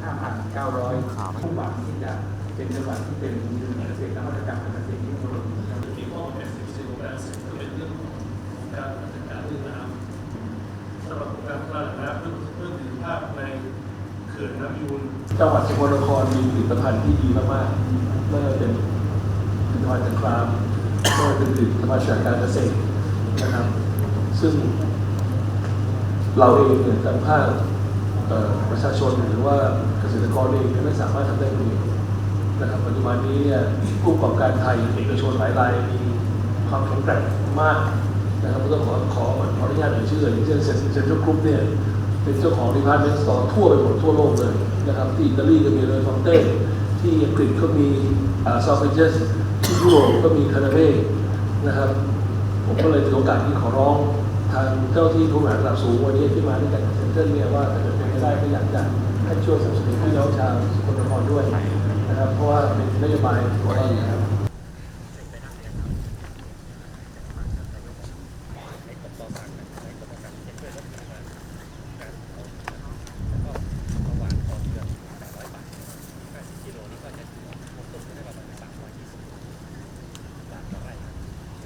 5,900ขาผู้บาทที่จะเป็นจังหวัดที่เป็นมีเกษตรและวัตกรรมเกษตรที่มีความมีข้กต่างกันเป็นเรื่องของการจัดการเรื่องน้ำสำหรับการพลาดนาำเพื่อเพื่อถืงภาพในเขื่อนน้ำยูนจังหวัดสกลนครมีผลิตภัณฑ์ที่ดีมากๆไม่ว่าเป็นผลิตภัณฑ์ากครามไม่เป็นผลิตภัณฑ์จากการเกษตรนะครับซึ่งเราเองเนี่ยทางภาค ประชาชนหรือว่าเกษตรกรเองไม่สามารถทำได้คนเดียวนะครับปัจจุบันนี้เนี่ยผู้ประกอบการไทยเอกชนหลายรายมีความแข็งแกร่งมากนะครับก็ต้องขอขอขออนุญาตเอ่ยชื่ออย่างเช่นเซ็นเซ็นทรัลกรุ๊ปเนี่ยเป็นเจ้าของดีพาร์ตเมนต์สตอร์ทั่วไปหมดทั่วโลกเลยนะครับที่อิตาลีก็มีเลยฟอนเต้ที่อังกฤษก็มีซอฟเฟจสที่ยุโรปก็มีคานาเว่นะครับผมก็เลยถือโอกาสที่ขอร้อง ทางเจ้าที่ผู้บริหารระดับสูงวันนี้ที่มาด้วยกันเซ็นเตอร์เนี่ยว่าถ้าเกิดเป็นไปได้ก็อยากจะให้ช่วยสนับสนุนพี่น้องชาวสกลนครด้วยนะครับเพราะว่าเป็นนโยบายของเราอยู่